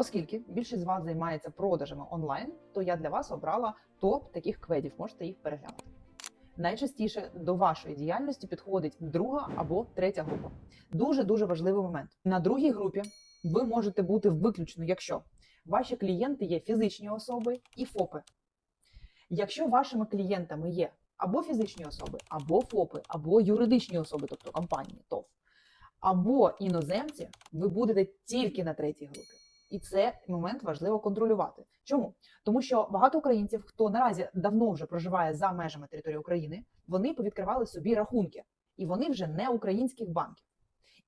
Оскільки більшість з вас займається продажами онлайн, то я для вас обрала топ таких кведів. Можете їх переглянути. Найчастіше до вашої діяльності підходить друга або третя група. Дуже дуже важливий момент. На другій групі ви можете бути виключно, якщо ваші клієнти є фізичні особи і ФОПи. Якщо вашими клієнтами є або фізичні особи, або ФОПи, або юридичні особи, тобто компанії, ТОВ, або іноземці, ви будете тільки на третій групі. І це момент важливо контролювати. Чому? Тому що багато українців, хто наразі давно вже проживає за межами території України, вони повідкривали собі рахунки, і вони вже не українських банків.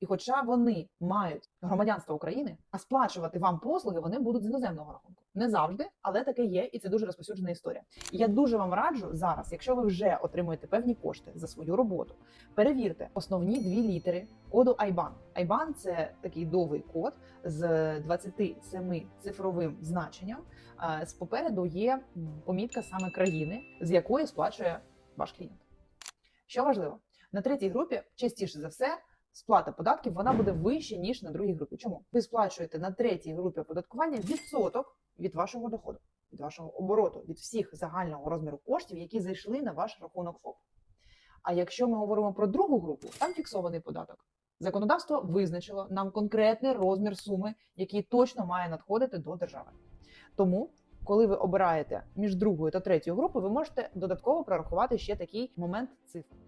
І хоча вони мають громадянство України, а сплачувати вам послуги вони будуть з іноземного рахунку. Не завжди, але таке є, і це дуже розповсюджена історія. І я дуже вам раджу зараз, якщо ви вже отримуєте певні кошти за свою роботу, перевірте основні дві літери коду IBAN. IBAN – це такий довгий код з 27 цифровим значенням. З попереду є помітка саме країни, з якої сплачує ваш клієнт. Що важливо, на третій групі частіше за все сплата податків вона буде вища ніж на другій групі. Чому ви сплачуєте на третій групі оподаткування відсоток від вашого доходу, від вашого обороту, від всіх загального розміру коштів, які зайшли на ваш рахунок ФОП. А якщо ми говоримо про другу групу, там фіксований податок. Законодавство визначило нам конкретний розмір суми, який точно має надходити до держави. Тому, коли ви обираєте між другою та третьою групою, ви можете додатково прорахувати ще такий момент цифр.